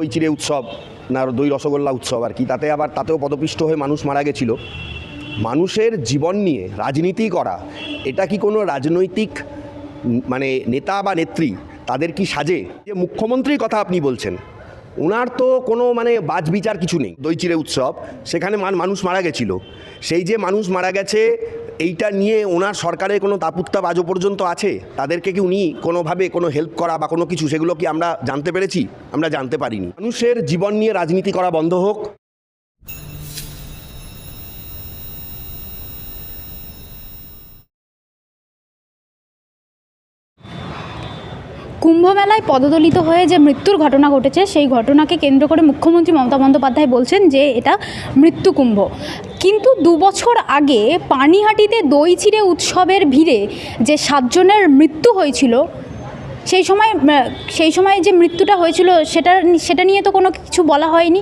দই চিড়ে উৎসব না দই রসগোল্লা উৎসব আর কি। তাতে আবার তাতেও পদপিষ্ট হয়ে মানুষ মারা গেছিল। মানুষের জীবন নিয়ে রাজনীতি করা, এটা কি কোনো রাজনৈতিক মানে নেতা বা নেত্রী তাদের কি সাজে? যে মুখ্যমন্ত্রীর কথা আপনি বলছেন ওনার তো কোনো মানে বাজ বিচার কিছু নেই। দই চিড়ে উৎসব, সেখানে মান- মানুষ মারা গেছিল। সেই যে মানুষ মারা গেছে এইটা নিয়ে ওনার সরকারের কোনো তাপুত্তাপ আজও পর্যন্ত আছে? তাদেরকে কি উনি কোনোভাবে কোনো হেল্প করা বা কোনো কিছু সেগুলো কি আমরা জানতে পেরেছি? আমরা জানতে পারিনি। মানুষের জীবন নিয়ে রাজনীতি করা বন্ধ হোক। কুম্ভমেলায় পদদলিত হয়ে যে মৃত্যুর ঘটনা ঘটেছে, সেই ঘটনাকে কেন্দ্র করে মুখ্যমন্ত্রী মমতা বন্দ্যোপাধ্যায় বলছেন যে এটা মৃত্যু কুম্ভ কিন্তু দু বছর আগে পানিহাটিতে দই চিড়ে উৎসবের ভিড়ে যে সাতজনের মৃত্যু হয়েছিল, সেই সময় সেই সময় যে মৃত্যুটা হয়েছিল সেটা সেটা নিয়ে তো কোনো কিছু বলা হয়নি,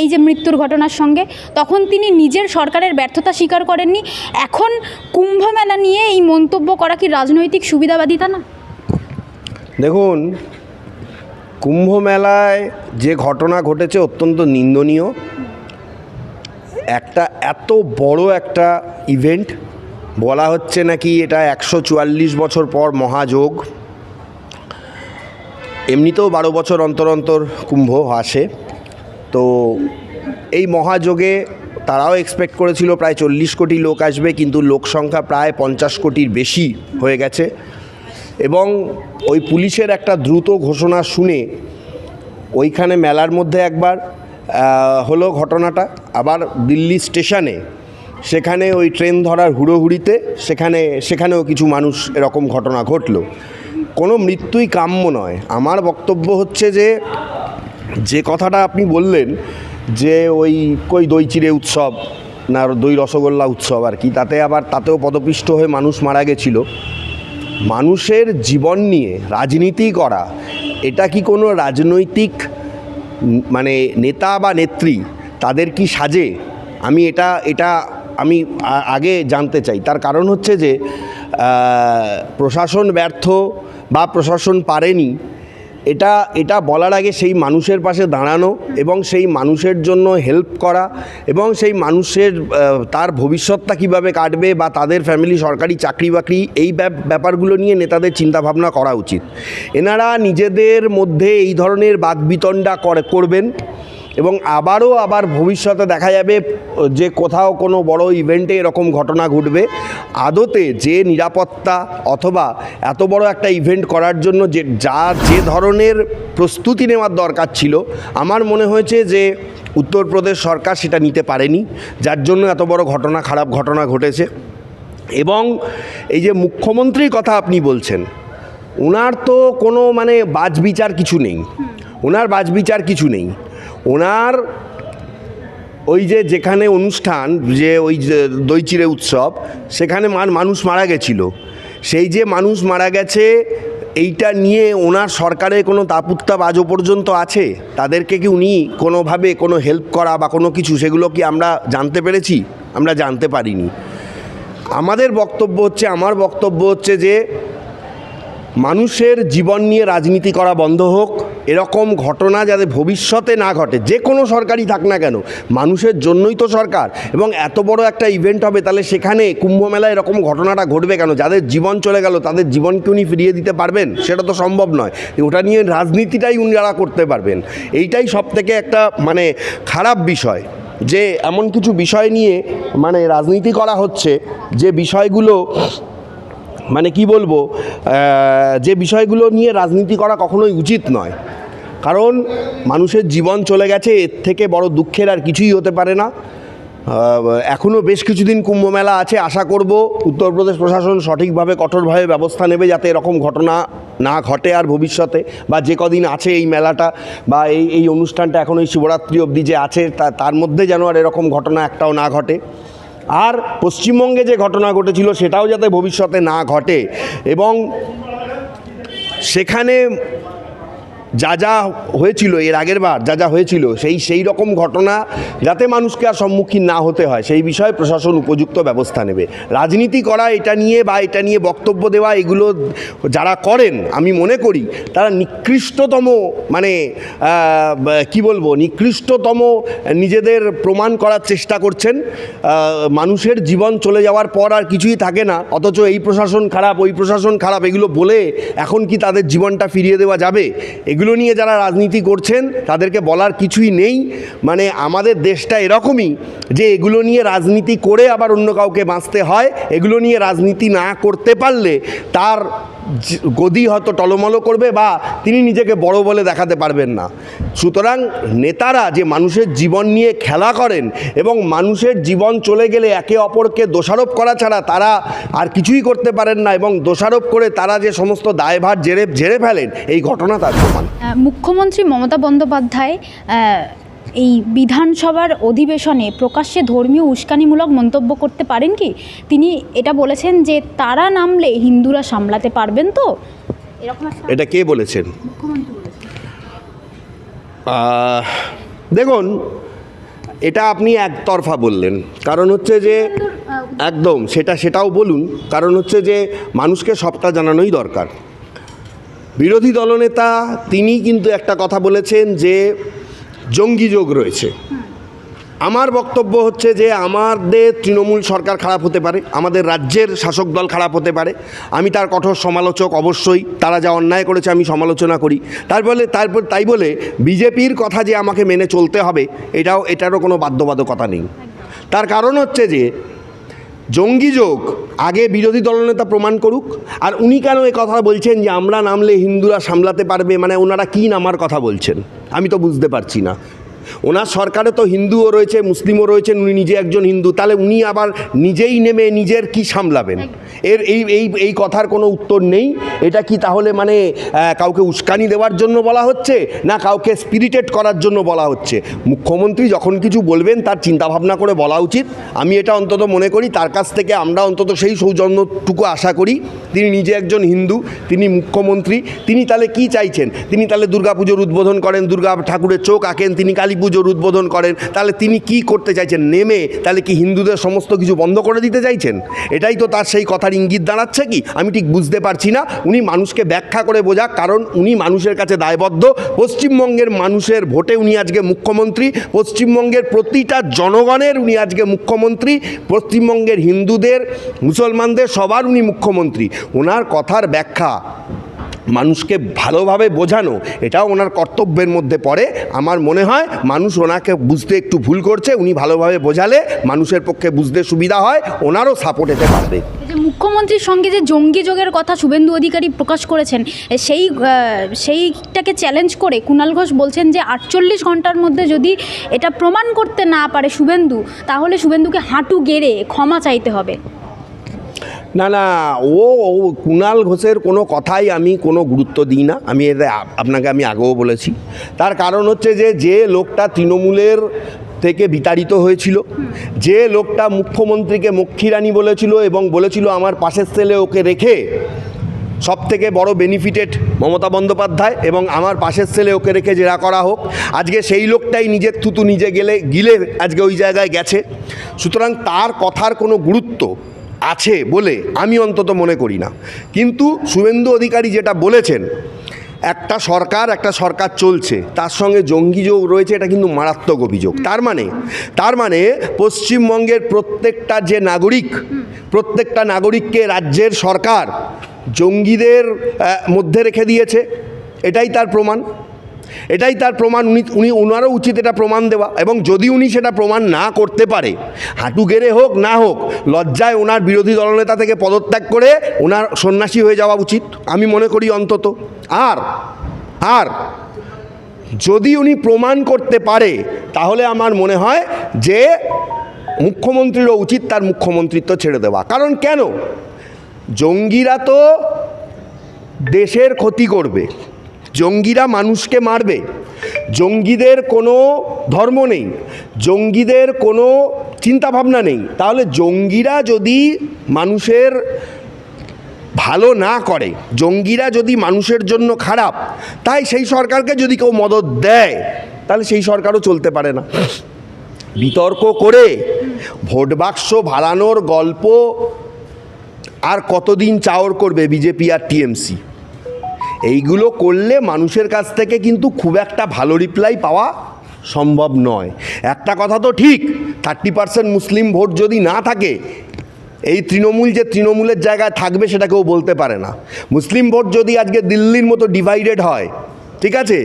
এই যে মৃত্যুর ঘটনার সঙ্গে। তখন তিনি নিজের সরকারের ব্যর্থতা স্বীকার করেননি। এখন কুম্ভমেলা নিয়ে এই মন্তব্য করা কি রাজনৈতিক সুবিধাবাদিতা না? দেখুন কুম্ভ মেলায় যে ঘটনা ঘটেছে অত্যন্ত নিন্দনীয়। একটা এত বড় একটা ইভেন্ট বলা হচ্ছে নাকি এটা একশো চুয়াল্লিশ বছর পর মহাযোগ। এমনিতেও বারো বছর অন্তর অন্তর কুম্ভ আসে। তো এই মহাযোগে তারাও এক্সপেক্ট করেছিল প্রায় চল্লিশ কোটি লোক আসবে, কিন্তু লোক সংখ্যা প্রায় পঞ্চাশ কোটির বেশি হয়ে গেছে। এবং ওই পুলিশের একটা দ্রুত ঘোষণা শুনে ওইখানে মেলার মধ্যে একবার হলো ঘটনাটা। আবার দিল্লি স্টেশনে, সেখানে ওই ট্রেন ধরার হুড়োহুড়িতে সেখানে, সেখানেও কিছু মানুষ এরকম ঘটনা ঘটলো। কোনো মৃত্যুই কাম্য নয়। আমার বক্তব্য হচ্ছে যে যে কথাটা আপনি বললেন, যে ওই কই দই চিড়ে উৎসব, না, দই রসগোল্লা উৎসব আর কি, তাতে আবার তাতেও পদপিষ্ট হয়ে মানুষ মারা গেছিল। মানুষের জীবন নিয়ে রাজনীতি করা, এটা কি কোনো রাজনৈতিক মানে নেতা বা নেত্রী, তাদের কি সাজে? আমি এটা এটা আমি আগে জানতে চাই। তার কারণ হচ্ছে যে প্রশাসন ব্যর্থ বা প্রশাসন পারেনি এটা এটা বলার আগে সেই মানুষের পাশে দাঁড়ানো এবং সেই মানুষের জন্য হেল্প করা এবং সেই মানুষের তার ভবিষ্যৎটা কীভাবে কাটবে বা তাদের ফ্যামিলি সরকারি চাকরি বাকরি এই ব্যাপ- ব্যাপারগুলো নিয়ে নেতাদের চিন্তাভাবনা করা উচিত। এনারা নিজেদের মধ্যে এই ধরনের বাকবিতণ্ডা করে, করবেন। এবং আবারও আবার ভবিষ্যতে দেখা যাবে যে কোথাও কোনো বড় ইভেন্টে এরকম ঘটনা ঘটবে। আদতে যে নিরাপত্তা অথবা এত বড় একটা ইভেন্ট করার জন্য যে যা যে ধরনের প্রস্তুতি নেওয়ার দরকার ছিল আমার মনে হয়েছে যে উত্তরপ্রদেশ সরকার সেটা নিতে পারেনি যার জন্য এত বড় ঘটনা খারাপ ঘটনা ঘটেছে। এবং এই যে মুখ্যমন্ত্রীর কথা আপনি বলছেন ওনার তো কোনো মানে বাজবিচার কিছু নেই। ওনার বাজবিচার কিছু নেই। ওনার ওই যে যেখানে অনুষ্ঠান, যে ওই যে দই চিড়ে উৎসব, সেখানে মানুষ মারা গেছিল। সেই যে মানুষ মারা গেছে, এইটা নিয়ে ওনার সরকারের কোনো তাপুত্তাপ আজও পর্যন্ত আছে? তাদেরকে কি উনি কোনোভাবে কোনো হেল্প করা বা কোনো কিছু, সেগুলো কি আমরা জানতে পেরেছি? আমরা জানতে পারিনি। আমাদের বক্তব্য হচ্ছে, আমার বক্তব্য হচ্ছে যে, মানুষের জীবন নিয়ে রাজনীতি করা বন্ধ হোক এরকম ঘটনা যাতে ভবিষ্যতে না ঘটে, যে কোনো সরকারই থাক না কেন, মানুষের জন্যই তো সরকার। এবং এত বড় একটা ইভেন্ট হবে, তাহলে সেখানে কুম্ভ মেলায় এরকম ঘটনাটা ঘটবে কেন? যাদের জীবন চলে গেল, তাদের জীবনকে উনি ফিরিয়ে দিতে পারবেন? সেটা তো সম্ভব নয়। ওটা নিয়ে রাজনীতিটাই উনারা করতে পারবেন। এইটাই সব থেকে একটা মানে খারাপ বিষয়। যে এমন কিছু বিষয় নিয়ে মানে রাজনীতি করা হচ্ছে, যে বিষয়গুলো মানে কি বলব যে বিষয়গুলো নিয়ে রাজনীতি করা কখনোই উচিত নয়। কারণ মানুষের জীবন চলে গেছে, এর থেকে বড় দুঃখের আর কিছুই হতে পারে না। এখনও বেশ কিছুদিন কুম্ভ মেলা আছে, আশা করব উত্তরপ্রদেশ প্রশাসন সঠিকভাবে, কঠোরভাবে ব্যবস্থা নেবে যাতে এরকম ঘটনা না ঘটে আর ভবিষ্যতে, বা যে কদিন আছে এই মেলাটা, বা এই এই অনুষ্ঠানটা এখন এই শিবরাত্রি অবধি যে আছে, তা, তার মধ্যে যেন আর এরকম ঘটনা একটাও না ঘটে। আর পশ্চিমবঙ্গে যে ঘটনা ঘটেছিল, সেটাও যাতে ভবিষ্যতে না ঘটে, এবং সেখানে যা যা হয়েছিল, এর আগের বার যা যা হয়েছিল, সেই সেই রকম ঘটনা যাতে মানুষকে আর সম্মুখীন না হতে হয়, সেই বিষয়ে প্রশাসন উপযুক্ত ব্যবস্থা নেবে। রাজনীতি করা, এটা নিয়ে বা এটা নিয়ে বক্তব্য দেওয়া, এগুলো যারা করেন, আমি মনে করি, তারা নিকৃষ্টতম মানে কি বলব, নিকৃষ্টতম নিজেদের প্রমাণ করার চেষ্টা করছেন। মানুষের জীবন চলে যাওয়ার পর আর কিছুই থাকে না, অথচ এই প্রশাসন খারাপ, ওই প্রশাসন খারাপ, এগুলো বলে এখন কি তাদের জীবনটা ফিরিয়ে দেওয়া যাবে? এগুলো নিয়ে যারা রাজনীতি করছেন, তাদেরকে বলার কিছুই নেই। মানে আমাদের দেশটা এরকমই যে এগুলো নিয়ে রাজনীতি করে আবার অন্য কাউকে বাঁচতে হয়, এগুলো নিয়ে রাজনীতি না করতে পারলে তার গদি হয়তো টলমলো করবে বা তিনি নিজেকে বড় বলে দেখাতে পারবেন না। সুতরাং নেতারা যে মানুষের জীবন নিয়ে খেলা করেন এবং মানুষের জীবন চলে গেলে একে অপরকে দোষারোপ করা ছাড়া তারা আর কিছুই করতে পারেন না এবং দোষারোপ করে তারা যে সমস্ত দায়ভার জেরে ঝেড়ে ফেলেন, এই ঘটনা তার প্রমাণ। মুখ্যমন্ত্রী মমতা বন্দ্যোপাধ্যায় এই বিধানসভার অধিবেশনে প্রকাশ্যে ধর্মীয় উস্কানিমূলক মন্তব্য করতে পারেন কি? তিনি এটা বলেছেন যে তারা নামলে হিন্দুরা সামলাতে পারবেন তো? এরকম এটা কে বলেছেন? দেখুন এটা আপনি একতরফা বললেন। কারণ হচ্ছে যে একদম সেটা সেটাও বলুন। কারণ হচ্ছে যে মানুষকে সবটা জানানোই দরকার। বিরোধী দলনেতা তিনি কিন্তু একটা কথা বলেছেন যে জঙ্গি যোগ রয়েছে। আমার বক্তব্য হচ্ছে যে আমাদের তৃণমূল সরকার খারাপ হতে পারে, আমাদের রাজ্যের শাসক দল খারাপ হতে পারে। আমি তার কঠোর সমালোচক অবশ্যই, তারা যা অন্যায় করেছে আমি সমালোচনা করি। তার বলে তারপর তাই বলে বিজেপির কথা যে আমাকে মেনে চলতে হবে, এটাও, এটারও কোনো বাধ্যবাধকতা নেই। তার কারণ হচ্ছে যে জঙ্গি যোগ আগে বিরোধী দলনেতা প্রমাণ করুক, আর উনি কেন কথা বলছেন যে আমরা নামলে হিন্দুরা সামলাতে পারবে মানে ওনারা কী নামার কথা বলছেন? আমি তো বুঝতে পারছি না। ওনার সরকারে তো হিন্দুও রয়েছে, মুসলিমও রয়েছেন উনি নিজে একজন হিন্দু, তাহলে উনি আবার নিজেই নেমে নিজের কি সামলাবেন? এর এই এই এই কথার কোনো উত্তর নেই। এটা কি তাহলে মানে কাউকে উস্কানি দেওয়ার জন্য বলা হচ্ছে, না কাউকে স্পিরিটেড করার জন্য বলা হচ্ছে? মুখ্যমন্ত্রী যখন কিছু বলবেন, তার চিন্তাভাবনা করে বলা উচিত। আমি এটা অন্তত মনে করি, তার কাছ থেকে আমরা অন্তত সেই সৌজন্যটুকু আশা করি। তিনি নিজে একজন হিন্দু, তিনি মুখ্যমন্ত্রী, তিনি তাহলে কি চাইছেন? তিনি তাহলে দুর্গাপুজোর উদ্বোধন করেন, দুর্গা ঠাকুরের চোখ আঁকেন, তিনি কালী পুজোর উদ্বোধন করেন, তাহলে তিনি কি করতে চাইছেন? নেমে তাহলে কি হিন্দুদের সমস্ত কিছু বন্ধ করে দিতে চাইছেন? এটাই তো তার সেই কথার ইঙ্গিত দাঁড়াচ্ছে কি? আমি ঠিক বুঝতে পারছি না। উনি মানুষকে ব্যাখ্যা করে বোঝাক, কারণ উনি মানুষের কাছে দায়বদ্ধ। পশ্চিমবঙ্গের মানুষের ভোটে উনি আজকে মুখ্যমন্ত্রী। পশ্চিমবঙ্গের প্রতিটা জনগণের উনি আজকে মুখ্যমন্ত্রী। পশ্চিমবঙ্গের হিন্দুদের, মুসলমানদের সবার উনি মুখ্যমন্ত্রী। ওনার কথার ব্যাখ্যা মানুষকে ভালোভাবে বোঝানো, এটাও ওনার কর্তব্যের মধ্যে পড়ে। আমার মনে হয় মানুষ ওনাকে বুঝতে একটু ভুল করছে, উনি ভালোভাবে বোঝালে মানুষের পক্ষে বুঝতে সুবিধা হয়, ওনারও সাপোর্ট এতে পারবে। মুখ্যমন্ত্রীর সঙ্গে যে জঙ্গি যোগের কথা শুভেন্দু অধিকারী প্রকাশ করেছেন সেই সেইটাকে চ্যালেঞ্জ করে কুণাল ঘোষ বলছেন যে আটচল্লিশ ঘণ্টার মধ্যে যদি এটা প্রমাণ করতে না পারে শুভেন্দু, তাহলে শুভেন্দুকে হাঁটু গেড়ে ক্ষমা চাইতে হবে। না না, ও কুণাল ঘোষের কোনো কথাই আমি কোনো গুরুত্ব দিই না। আমি এটা আপনাকে আমি আগেও বলেছি। তার কারণ হচ্ছে যে যে লোকটা তৃণমূলের থেকে বিতাড়িত হয়েছিল, যে লোকটা মুখ্যমন্ত্রীকে মক্ষীরানী বলেছিল এবং বলেছিল, আমার পাশের সেলে ওকে রেখে সব থেকে বড় বেনিফিটেড মমতা বন্দ্যোপাধ্যায় এবং আমার পাশের ছেলে ওকে রেখে জেরা করা হোক। আজকে সেই লোকটাই নিজের থুতু নিজে গেলে, গিলে আজকে ওই জায়গায় গেছে। সুতরাং তার কথার কোনো গুরুত্ব আছে বলে আমি অন্তত মনে করি না। কিন্তু শুভেন্দু অধিকারী যেটা বলেছেন, একটা সরকার একটা সরকার চলছে, তার সঙ্গে জঙ্গি যোগ রয়েছে, এটা কিন্তু মারাত্মক অভিযোগ। তার মানে তার মানে পশ্চিমবঙ্গের প্রত্যেকটা যে নাগরিক, প্রত্যেকটা নাগরিককে রাজ্যের সরকার জঙ্গিদের মধ্যে রেখে দিয়েছে, এটাই তার প্রমাণ। এটাই তার প্রমাণ। উনি উনি ওনারও উচিত এটা প্রমাণ দেওয়া এবং যদি উনি সেটা প্রমাণ না করতে পারে, হাঁটু গেড়ে হোক না হোক, লজ্জায় ওনার বিরোধী দলনেতা থেকে পদত্যাগ করে ওনার সন্ন্যাসী হয়ে যাওয়া উচিত, আমি মনে করি অন্তত। আর আর, যদি উনি প্রমাণ করতে পারে, তাহলে আমার মনে হয় যে মুখ্যমন্ত্রীরও উচিত তার মুখ্যমন্ত্রিত্ব ছেড়ে দেওয়া। কারণ কেন? জঙ্গিরা তো দেশের ক্ষতি করবে। জঙ্গিরা মানুষকে মারবে। জঙ্গিদের কোনো ধর্ম নেই। জঙ্গিদের কোনো চিন্তাভাবনা নেই। তাহলে জঙ্গিরা যদি মানুষের ভালো না করে, জঙ্গিরা যদি মানুষের জন্য খারাপ, তাই সেই সরকারকে যদি কেউ মদত দেয়, তাহলে সেই সরকারও চলতে পারে না। বিতর্ক করে ভোট বাক্স ভাড়ানোর গল্প আর কতদিন চাওর করবে বিজেপি আর টিএমসি? এইগুলো করলে মানুষের কাছ থেকে কিন্তু খুব একটা ভালো রিপ্লাই পাওয়া সম্ভব নয়। একটা কথা তো ঠিক থার্টি পার্সেন্ট মুসলিম ভোট যদি না থাকে, এই তৃণমূল যে তৃণমূলের জায়গায় থাকবে সেটা কেউ বলতে পারে না। মুসলিম ভোট যদি আজকে দিল্লির মতো ডিভাইডেড হয়, ঠিক আছে?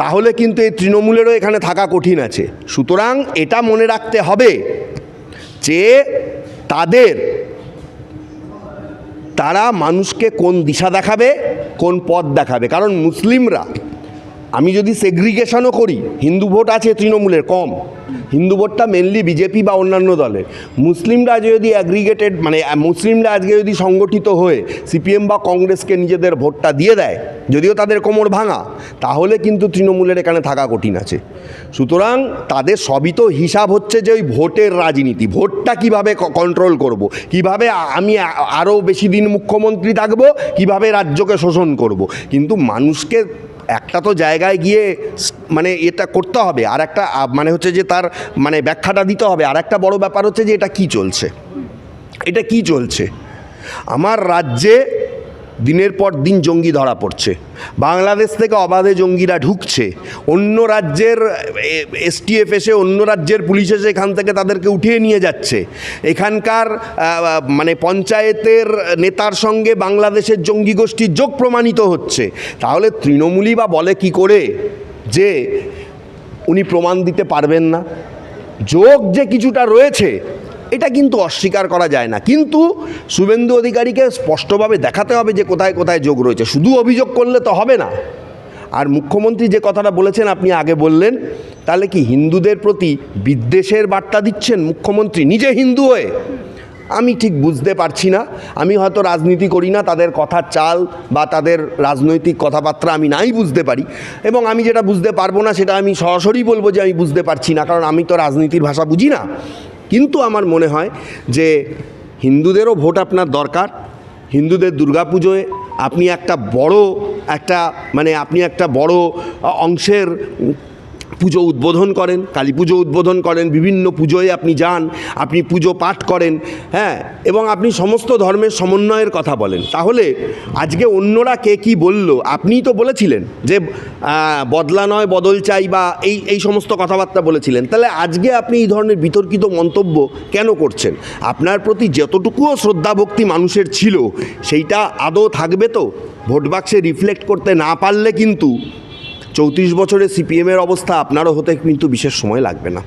তাহলে কিন্তু এই তৃণমূলেরও এখানে থাকা কঠিন আছে। সুতরাং এটা মনে রাখতে হবে যে তাদের তারা মানুষকে কোন দিশা দেখাবে কোন পথ দেখাবে। কারণ মুসলিমরা আমি যদি সেগ্রিগেশনও করি, হিন্দু ভোট আছে তৃণমূলের, কম। হিন্দু ভোটটা মেনলি বিজেপি বা অন্যান্য দলের। মুসলিমরা যদি অ্যাগ্রিগেটেড মানে মুসলিমরা আজকে যদি সংগঠিত হয়ে সিপিএম বা কংগ্রেসকে নিজেদের ভোটটা দিয়ে দেয়, যদিও তাদের কোমর ভাঙা, তাহলে কিন্তু তৃণমূলের এখানে থাকা কঠিন আছে। সুতরাং তাদের সবই তো হিসাব হচ্ছে যে ওই ভোটের রাজনীতি। ভোটটা কীভাবে কন্ট্রোল করব। কীভাবে আমি আরও বেশি দিন মুখ্যমন্ত্রী থাকব? কীভাবে রাজ্যকে শোষণ করব। কিন্তু মানুষকে একটা তো জায়গায় গিয়ে মানে এটা করতে হবে। আর একটা মানে হচ্ছে যে তার মানে ব্যাখ্যাটা দিতে হবে। আর একটা বড় ব্যাপার হচ্ছে যে এটা কি চলছে? এটা কি চলছে? আমার রাজ্যে দিনের পর দিন জঙ্গি ধরা পড়ছে। বাংলাদেশ থেকে অবাধে জঙ্গিরা ঢুকছে। অন্য রাজ্যের এসটিএফ এসে অন্য রাজ্যের পুলিশ এসে এখান থেকে তাদেরকে উঠিয়ে নিয়ে যাচ্ছে। এখানকার মানে পঞ্চায়েতের নেতার সঙ্গে বাংলাদেশের জঙ্গি গোষ্ঠীর যোগ প্রমাণিত হচ্ছে। তাহলে তৃণমূলই বা বলে কি করে যে উনি প্রমাণ দিতে পারবেন না? যোগ যে কিছুটা রয়েছে এটা কিন্তু অস্বীকার করা যায় না। কিন্তু শুভেন্দু অধিকারীকে স্পষ্টভাবে দেখাতে হবে যে কোথায় কোথায় যোগ রয়েছে। শুধু অভিযোগ করলে তো হবে না। আর মুখ্যমন্ত্রী যে কথাটা বলেছেন, আপনি আগে বললেন, তাহলে কি হিন্দুদের প্রতি বিদ্বেষের বার্তা দিচ্ছেন মুখ্যমন্ত্রী? নিজে হিন্দু হয়ে। আমি ঠিক বুঝতে পারছি না। আমি হয়তো রাজনীতি করি না, তাদের কথার চাল বা তাদের রাজনৈতিক কথাবার্তা আমি নাই বুঝতে পারি। এবং আমি যেটা বুঝতে পারব না, সেটা আমি সরাসরি বলব যে আমি বুঝতে পারছি না, কারণ আমি তো রাজনীতির ভাষা বুঝি না। কিন্তু আমার মনে হয় যে হিন্দুদেরও ভোট আপনার দরকার। হিন্দুদের দুর্গাপুজোয় আপনি একটা বড় একটা মানে আপনি একটা বড় অংশের পুজো উদ্বোধন করেন, কালী পুজো উদ্বোধন করেন, বিভিন্ন পুজোয় আপনি যান, আপনি পুজো পাঠ করেন হ্যাঁ এবং আপনি সমস্ত ধর্মের সমন্বয়ের কথা বলেন। তাহলে আজকে অন্যরা কে কি বলল? আপনিই তো বলেছিলেন যে বদলা নয়, বদল চাই বা এই এই সমস্ত কথাবার্তা বলেছিলেন। তাহলে আজকে আপনি এই ধরনের বিতর্কিত মন্তব্য কেন করছেন? আপনার প্রতি যতটুকুও শ্রদ্ধাভক্তি মানুষের ছিল, সেইটা আদৌ থাকবে তো? ভোট বাক্সে রিফ্লেক্ট করতে না পারলে কিন্তু চৌত্রিশ বছরে সিপিএমের অবস্থা আপনারও হতে কিন্তু বিশেষ সময় লাগবে না।